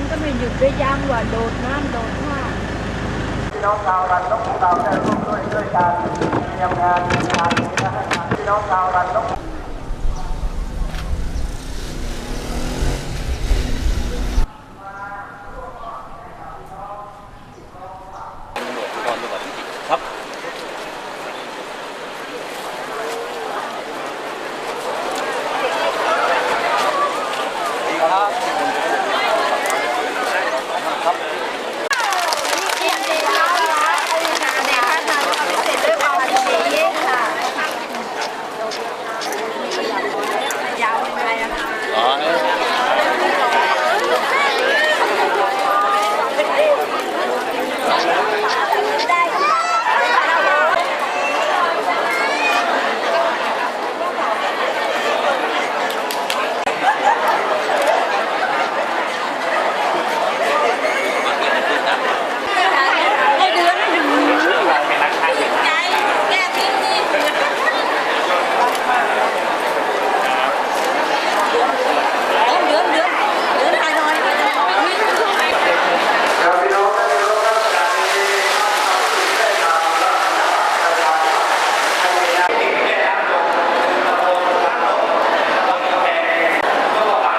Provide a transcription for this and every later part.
นก็ไม่หยุดได้ยั้งว่าโดดน้ำโดดท่าพี่น้องชาวรันนกของเราได้ร่วมด้วยช่วยกันเตรียมงานงานนี้นะฮะพี่น้องชาวรันนก ครับ อ๋อ ครับพี่น้องได้ร่วมรับการนี้ได้ทำและประชาให้มีหน้าที่ได้รับชมตำบลทางหลวงตำบลแห่งก็ว่า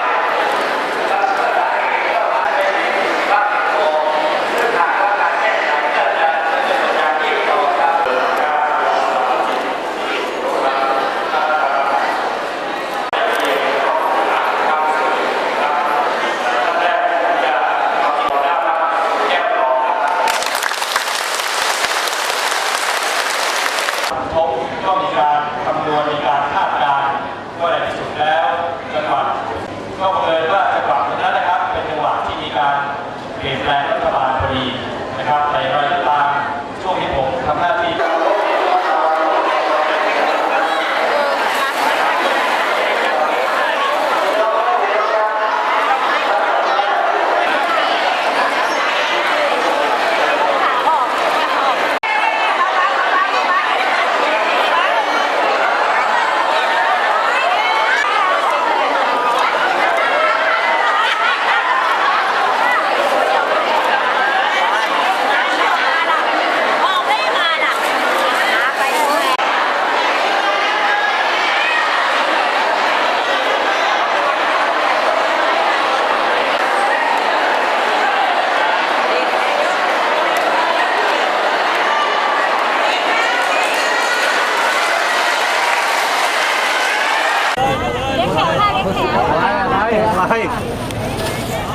ก็ได้ก็มาเป็นบ้านโป่งซึ่งหากว่าการแก้ไขก็จะดำเนินการที่ต่อครับ ทบก็มีการคำนวณมีการคาดการณ์ว่าในที่สุดแล้วจังหวัดก็บังเอิญว่าจังหวัดนั้นนะครับ เป็นจังหวัดที่มีการเปลี่ยนแปลงรัฐบาลพอดีนะครับในราย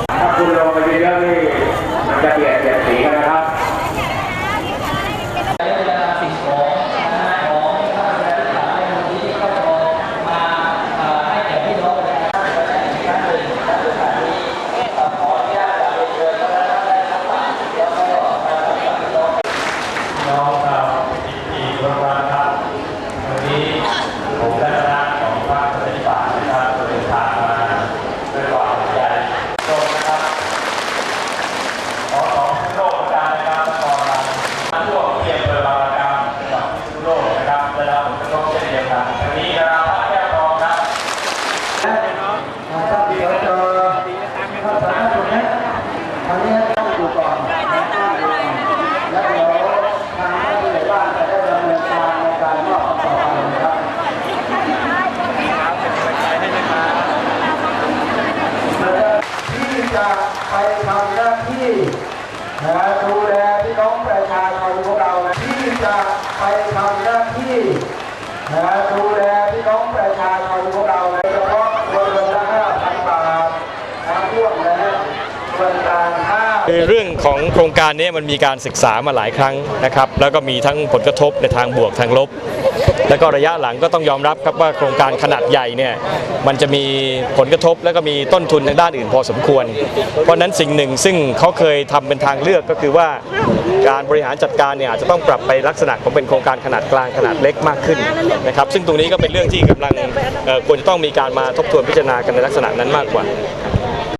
ถ้าคุณลงไปเยอะๆนี่มันจะเปลี่ยนเปลี่ยนสีกันนะครับ น้องชาวพิธีโบราณครับวันนี้ผมและคณะของพรรคประชาธิปัตย์นะครับเดินทางมาด้วยความห่วงใยโลกนะครับขอขอบคุณโลกอาจารย์นะครับตอนนั้นมาทั่วเพียงเบอร์บางระกำจังหวัดพิษณุโลกนะครับได้รับผลกระทบเช่นเดียวกันวันนี้นะครับพระแก้วทองครับ ถ้าเดี๋ยวเจอถ้าสถานจุดนี้อันนี้ต้องอยู่ก่อนนะต้องอยู่ก่อนแล้วเดี๋ยวทางผู้ใหญ่บ้านจะได้ดำเนินการในการมอบต่อไปนะครับที่จะไปทำหน้าที่นะ ดูแลพี่น้องประชาชนของเรานะที่จะไปทำหน้าที่นะดูแลพี่น้องประชาชนของเราโดยเฉพาะครัวเรือนละห้าพันบาทน้ำท่วมนะฮะส่วนต่ คือเรื่องของโครงการนี้มันมีการศึกษามาหลายครั้งนะครับ แล้วก็มีทั้งผลกระทบในทางบวกทางลบ แล้วก็ระยะหลังก็ต้องยอมรับครับว่าโครงการขนาดใหญ่เนี่ยมันจะมีผลกระทบแล้วก็มีต้นทุนทางด้านอื่นพอสมควร เพราะนั้นสิ่งหนึ่งซึ่งเขาเคยทำเป็นทางเลือกก็คือว่าการบริหารจัดการเนี่ยอาจจะต้องปรับไปลักษณะของเป็นโครงการขนาดกลางขนาดเล็กมากขึ้นนะครับซึ่งตรงนี้ก็เป็นเรื่องที่กำลังควรจะต้องมีการมาทบทวนพิจารณากันในลักษณะนั้นมากกว่า